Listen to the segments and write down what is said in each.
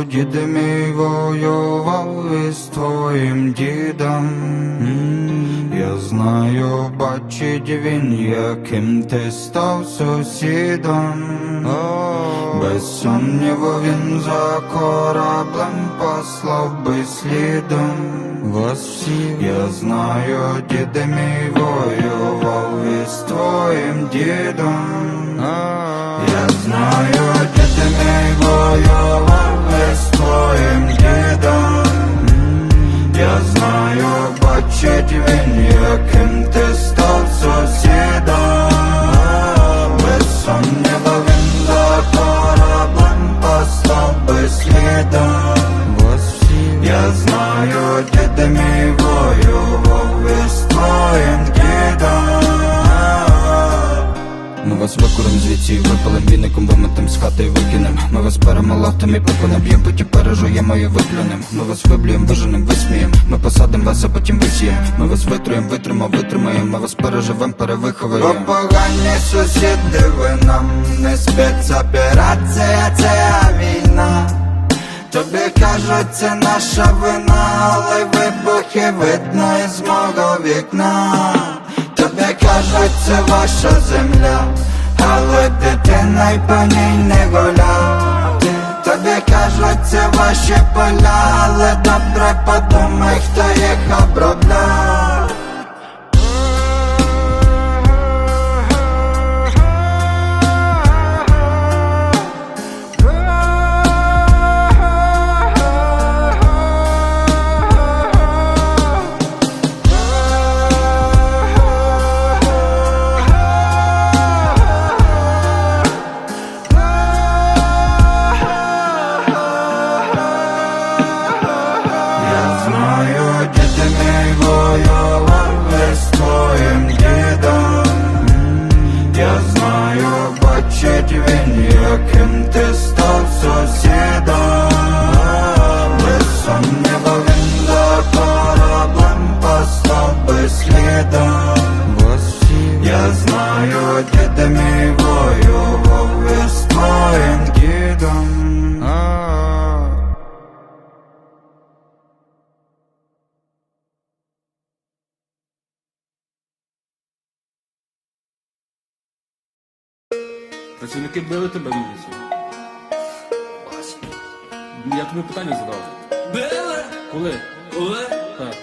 знаю, дід мій воював із твоїм дідом. Я знаю, бачить він, яким ти став сусідом. Без сумніву він за кораблем послав би слідом. Вас всіх я знаю, дід мій воював із твоїм дідом. Я знаю, дід мій воював твоїм дідом. Я знаю, бачить він, яким ти став сусідом. Без сумніву він за кораблем послав би слідом. Я знаю, мій воював із твоїм дідом. Ми вас викурим звідси випалим віником, виметим з хати викинем Ми вас перемолотим і пику і виплюнем. Ми вас виблюєм, виженем, висмієм. Ми посадим вас, а потім висієм. Ми вас витруєм, витримо, витримаєм Ми вас переживем, перевиховуємо. О, погані сусіди, ви нам не спецоперація, це війна. Тобі кажуть, це наша вина, але вибухи видно із мого вікна. Тобі кажуть, це ваша земля, але дитина й по ній не гуля. не кажуть, це ваші поля, але добре подумай, хто їх обробляв. Працівники били тебе на вулиці. Я тобі питання задав. Били? Коли? Коли? Так.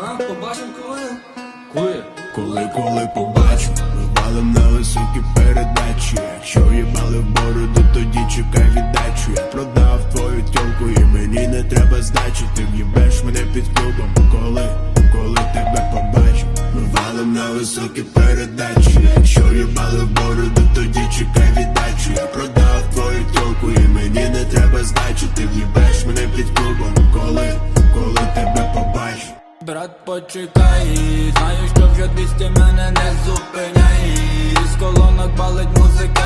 Ага, побачимо коли. Коли? Коли, коли побачу, ми валим на високі передачі. Якщо їбали в бороду, тоді чекай віддачу. Я продав твою тьомку і мені не треба здачі. Ти в'їбеш мене під клубом. Коли, коли тебе побачу, ми валим на високі передачі. Якщо їбали в бороду, тоді чекай віддачу. Я продав твою тілку і мені не треба здачі. Ти в'їбеш мене під клубом. Коли, коли тебе побачу. Брат, почекай, знаю, що вже 200 мене не зупиняй. З колонок палить музика,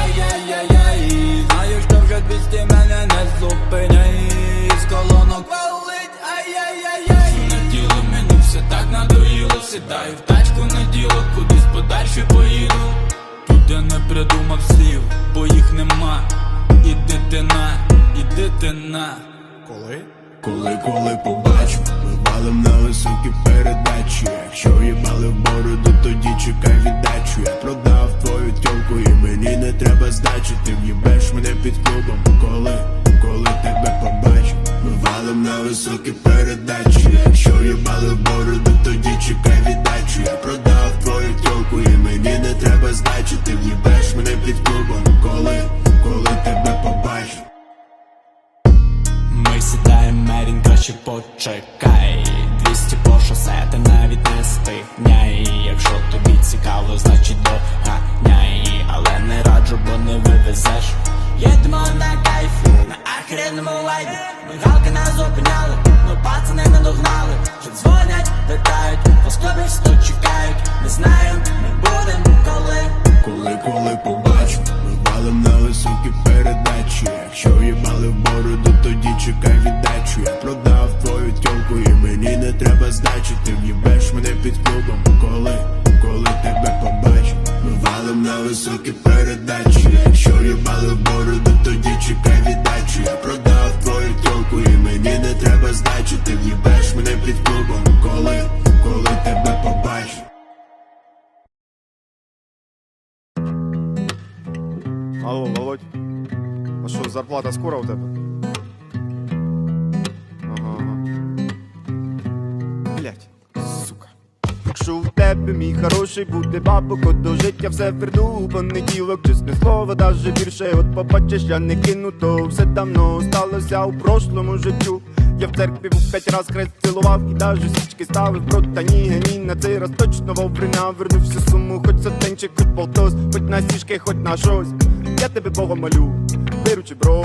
Сідаю в тачку на діло, кудись подальше поїду. Тут я не придумав слів, бо їх нема. Іди ти на, іди ти на. Коли? Коли, коли побачу, ми валим на високі передачі. Якщо їбали в бороду, тоді чекай віддачу. Я продав твою тьомку і мені не треба здачі. Ти в'їбеш мене під клубом. Коли, не Їдемо на кайфі, на ахренному лайбі Мигалки нас зупиняли, но пацани не догнали Вже дзвонять, питають, вас клубі сто чекають Не знаю, ми будем коли Коли, коли побачу, ми валим на високі передачі. Якщо їбали в бороду, тоді чекай віддачу. Я продав твою тьомку і мені не треба здачі. Ти в'їбеш мене під клубом. Коли, коли тебе побачу, ми валим на високі передачі. Проїбали вгору, до тоді чекай віддачу Я продав твою тілку і мені не треба здачі Ти в'їбеш мене під клубом, коли, коли тебе побачу Алло, Володь, а що, зарплата скоро у тебе? Ага, ага. Блять, сука. Якщо тебе, мій хороший, буде бабок до життя все верну у понеділок, чесне слово, даже більше, от побачиш, я не кину, то все давно сталося у прошлому життю. Я в церкві був п'ять раз хрест цілував і даже свічки ставив брод, та ні, ні, на цей раз точно вовремя вернувся суму, хоч сотенчик, хоч полтос, хоч на сішки, хоч на щось. Я тебе Богом молю, виручи, бро.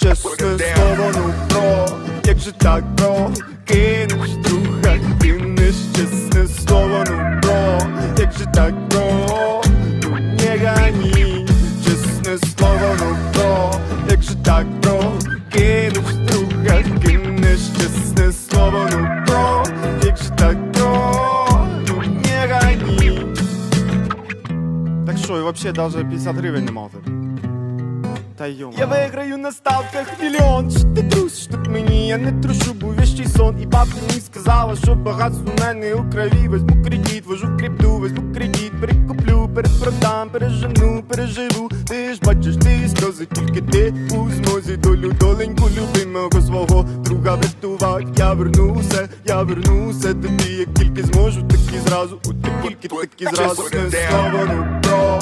Чесне слово, ну бро, як же так, бро, вообще даже 50 гривень не мав. Та йома. Я виграю на ставках мільйон. Що ти трусиш тут мені? Я не трушу, був вещий сон. І бабка мені сказала, що багатство в мене у крові. Возьму кредит, вожу в крипту, возьму кредит, перекуплю, перепродам, пережену, переживу. Ти ж бачиш, ти сльози, тільки ти у змозі долю доленьку любимого свого друга врятувати. Я вернуся, я вернуся тобі, як тільки зможу, так і зразу. От як тільки, так і зразу не слово, бро,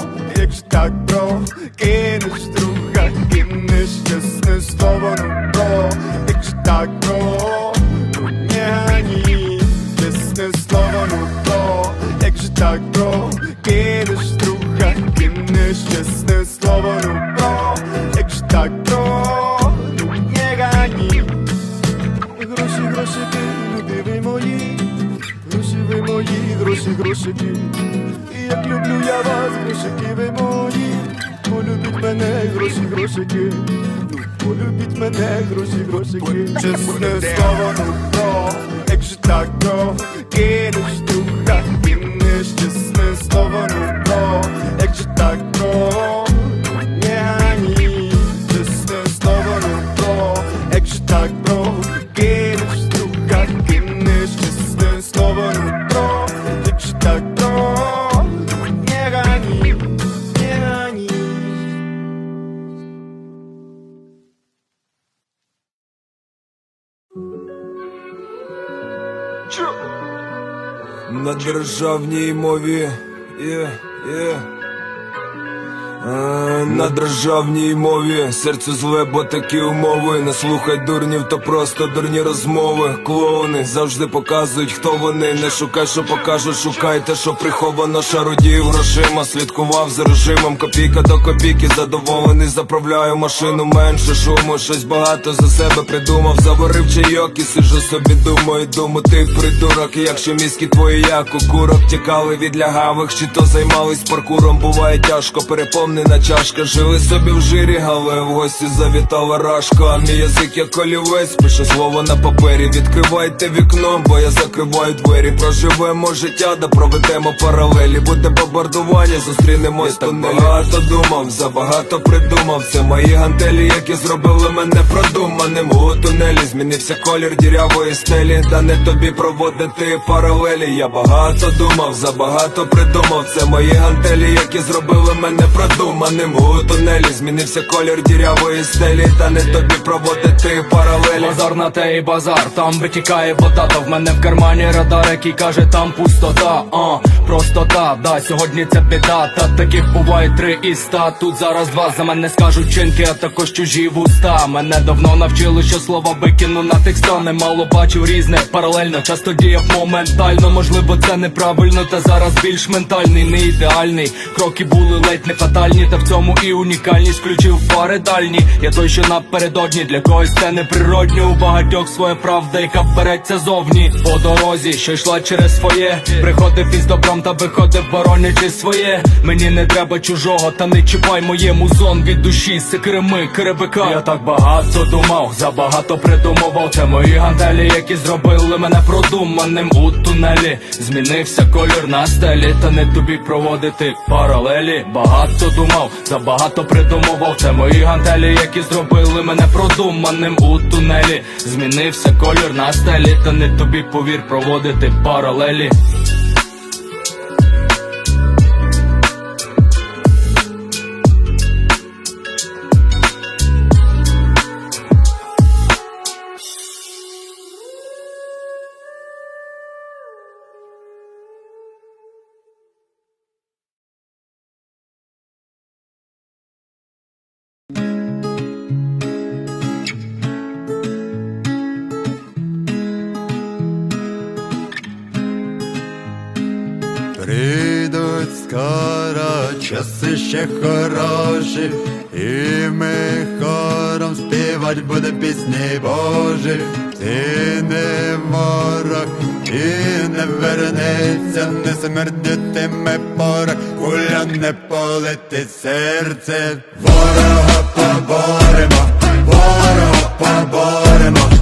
як же так, бро, кинеш друга, кинеш чесне слово, ну бро, як же так, бро, ну не гані, чесне слово, ну бро, як же так, бро, кинеш друга, кинеш чесне слово, ну бро, як же так, бро, ну не як люблю я вас, грошики ви мої, полюбіть мене, гроші, грошики. Полюбіть мене, гроші, грошики. Чесне слово, ну про, як же так, то, кинеш друга, кинеш чесне слово, ну про, як же так, На державній мові є, є. На державній мові серце зле, бо такі умови. Не слухай дурнів, то просто дурні розмови. Клоуни завжди показують, хто вони. Не шукай, що покажуть, шукайте, що приховано шародів грошима. Слідкував за режимом, копійка до копійки, задоволений, заправляю машину, менше шуму, щось багато за себе придумав. Заварив чайок і сижу собі, думаю, думаю, ти придурок. Якщо мізки твої, як у курок, тікали від лягавих, чи то займались паркуром, буває тяжко, переповнена чашка. Жили собі в жирі, але в гості завітала рашка. Мій язик як олівець, пише слово на папері. Відкривайте вікно, бо я закриваю двері. Проживемо життя, да проведемо паралелі. Буде бомбардування, зустрінемось в тунелі. Багато думав, забагато придумав. Це мої гантелі, які зробили мене продуманим. У тунелі змінився колір дірявої стелі. Та не тобі проводити паралелі. Я багато думав, забагато придумав. Це мої гантелі, які зробили мене продуманим. У тунелі змінився колір дірявої стелі. Та не тобі проводити паралелі. Базар на те і базар, там витікає вода, в мене в кармані радар, який каже, там пустота, а простота, да, сьогодні це біда, та таких буває три із ста. Тут зараз два за мене скажуть чинки, а також чужі вуста. Мене давно навчили, що слова викину на текста Немало бачив різне, паралельно, часто діяв моментально. Можливо, це неправильно, та зараз більш ментальний, не ідеальний. Кроки були ледь не фатальні, та в цьому і унікальність включив фари дальні. Я той, що напередодні, для когось це неприродньо. У багатьох своя правда, яка береться зовні. По дорозі, що йшла через своє. Приходив із добром та виходив, боронячи своє. Мені не треба чужого, та не чіпай моєму зон від душі, секреми, керебика. Я так багато думав, забагато придумував. Це мої гантелі, які зробили мене продуманим у тунелі. Змінився колір на стелі, та не тобі проводити паралелі. Багато думав, забагато придумував. Це мої гантелі, які зробили мене продуманим у тунелі. Змінився колір на стелі, та не тобі повір проводити паралелі. Ще хороші, і ми хором співать буде пісні Божі. Ти не ворог і не вернеться, не смердитиме порох, куля не полетить серце. Ворога поборемо, ворога поборемо,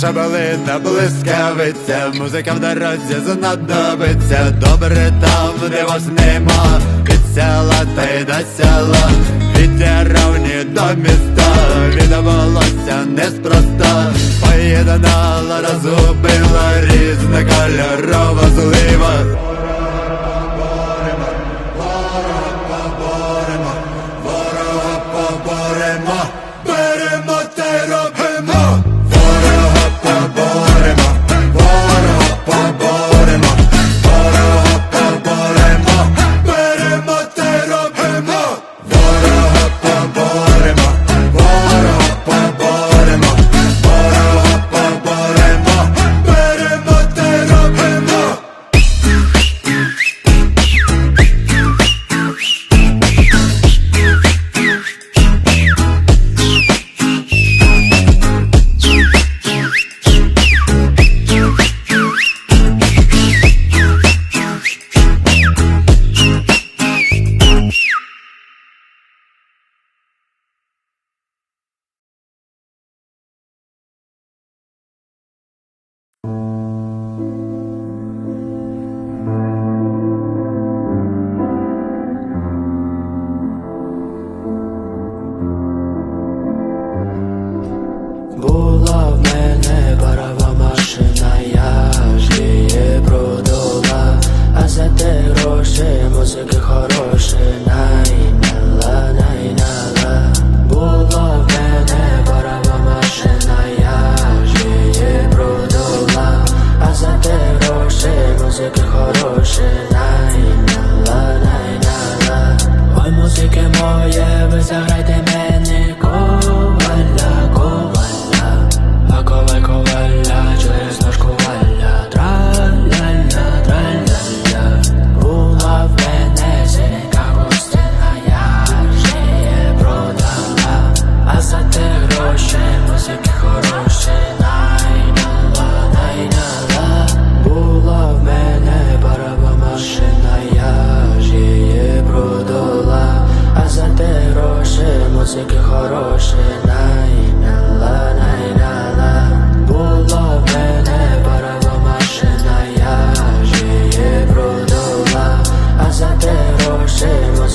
шабалина, блискавиця, музика в дорозі знадобиться, добре там, де вас нема, від села та й до села, від деревні до міста, віддавалося неспроста, поєднала, розгубила різна кольорова злива.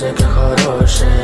se que joroshe.